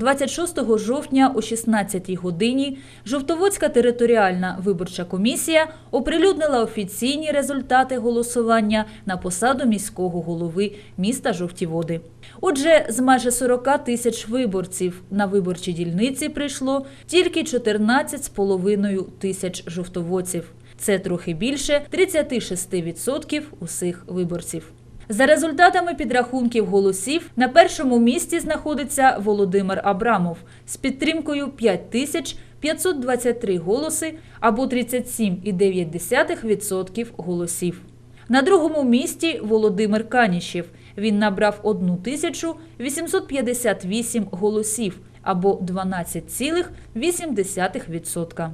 26 жовтня о 16 годині Жовтоводська територіальна виборча комісія оприлюднила офіційні результати голосування на посаду міського голови міста Жовті Води. Отже, з майже 40 тисяч виборців на виборчі дільниці прийшло тільки 14,5 тисяч жовтоводців. Це трохи більше 36% усіх виборців. За результатами підрахунків голосів на першому місці знаходиться Володимир Абрамов з підтримкою 5523 голоси або 37,9% голосів. На другому місці Володимир Канішев. Він набрав 1858 голосів або 12,8%.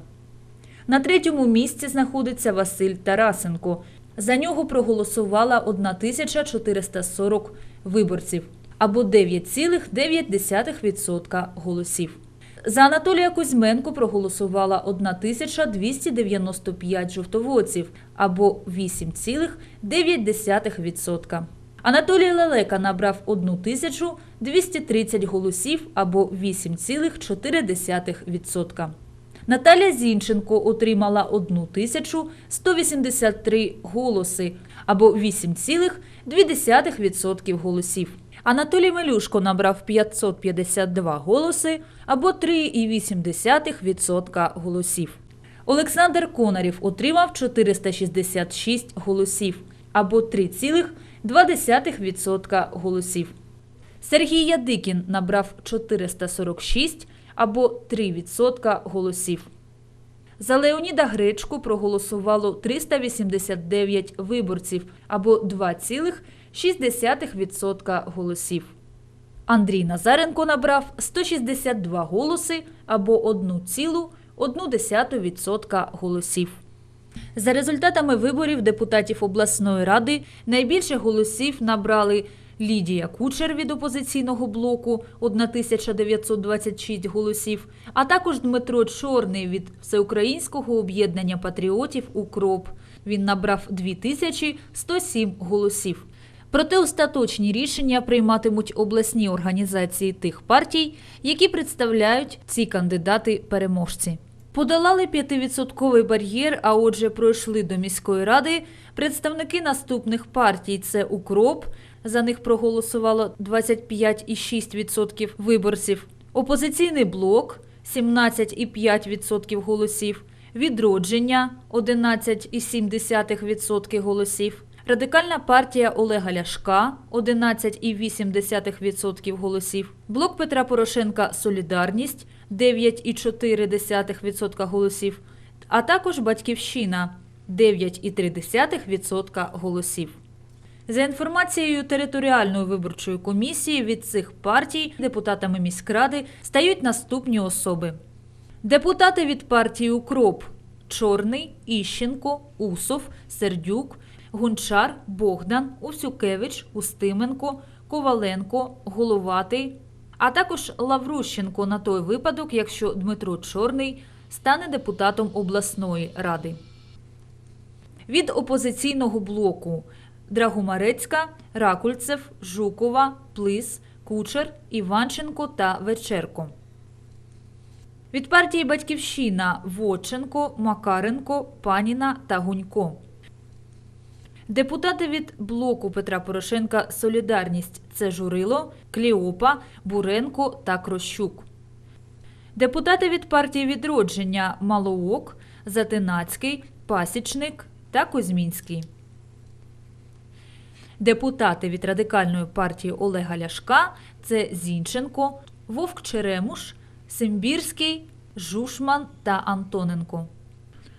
На третьому місці знаходиться Василь Тарасенко. За нього проголосувала 1440 виборців або 9,9% голосів. За Анатолія Кузьменко проголосувала 1295 жовтоводців або 8,9%. Анатолій Лелека набрав 1230 голосів або 8,4%. Наталя Зінченко отримала 1183 голоси або 8,2% голосів. Анатолій Мелюшко набрав 552 голоси або 3,8% голосів. Олександр Конарів отримав 466 голосів або 3,2% голосів. Сергій Ядикін набрав 446 або 3% голосів. За Леоніда Гречку проголосувало 389 виборців або 2,6% голосів. Андрій Назаренко набрав 162 голоси або 1,1% голосів. За результатами виборів депутатів обласної ради найбільше голосів набрали Лідія Кучер від опозиційного блоку 1926 голосів, а також Дмитро Чорний від Всеукраїнського об'єднання патріотів Укроп. Він набрав 2107 голосів. Проте остаточні рішення прийматимуть обласні організації тих партій, які представляють ці кандидати-переможці. Подолали 5% бар'єр, а отже, пройшли до міської ради представники наступних партій: це Укроп. За них проголосувало 25,6% виборців. Опозиційний блок 17,5% голосів. Відродження 11,7% голосів. Радикальна партія Олега Ляшка 11,8% голосів. Блок Петра Порошенка Солідарність 9,4% голосів. А також Батьківщина 9,3% голосів. За інформацією територіальної виборчої комісії від цих партій депутатами міськради стають наступні особи: депутати від партії Укроп Чорний, Іщенко, Усов, Сердюк, Гунчар, Богдан, Усюкевич, Устименко, Коваленко, Головатий, а також Лаврущенко на той випадок, якщо Дмитро Чорний стане депутатом обласної ради. Від опозиційного блоку Драгомарецька, Ракульцев, Жукова, Плис, Кучер, Іванченко та Вечерко. Від партії Батьківщина Воченко, Макаренко, Паніна та Гунько. Депутати від блоку Петра Порошенка Солідарність це Журило, Кліопа, Буренко та Крощук. Депутати від партії Відродження Малоок, Затинацький, Пасічник та Кузьмінський. Депутати від радикальної партії Олега Ляшка це Зінченко, Вовк Черемуш, Симбірський, Жушман та Антоненко.